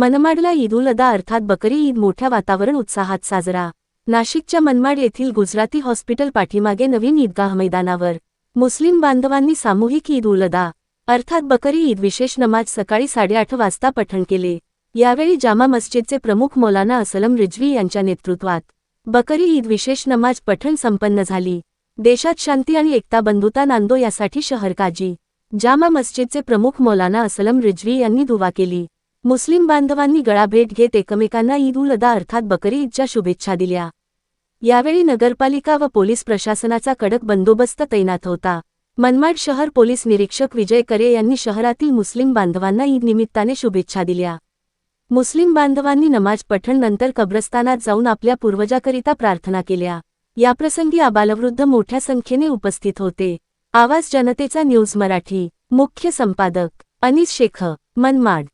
मनमाडला ईद उल अदा अर्थात बकरी ईद मोठ्या वातावरण उत्साहात साजरा. नाशिकच्या मनमाड येथील गुजराती हॉस्पिटल पाठीमागे नवीन ईदगाह मैदानावर. मुस्लिम बांधवांनी सामूहिक ईद उल अदा अर्थात बकरी ईद विशेष नमाज सकाळी साडेआठ वाजता पठण केले. यावेळी जामा मस्जिदचे प्रमुख मौलाना असलम रिजवी यांच्या नेतृत्वात बकरी ईद विशेष नमाज पठण संपन्न झाली. देशात शांती आणि एकता बंधुता नांदो यासाठी शहर काजी. जामा मस्जिदचे प्रमुख मौलाना असलम रिजवी यांनी दुवा केली. मुस्लिम बांधवांनी गळाभेट घेत एकमेकांना ईद उल अदा अर्थात बकरी ईदच्या शुभेच्छा दिल्या. यावेळी नगरपालिका व पोलीस प्रशासनाचा कडक बंदोबस्त तैनात होता. मनमाड शहर पोलीस निरीक्षक विजय करे यांनी शहरातील मुस्लिम बांधवांना ईद निमित्ताने शुभेच्छा दिल्या. मुस्लिम बांधवांनी नमाज पठण नंतर कब्रस्तानात जाऊन आपल्या पूर्वजाकरिता प्रार्थना केल्या. याप्रसंगी आबालवृद्ध मोठ्या संख्येने उपस्थित होते. आवाज जनतेचा न्यूज मराठी. मुख्य संपादक अनिस शेख मनमाड.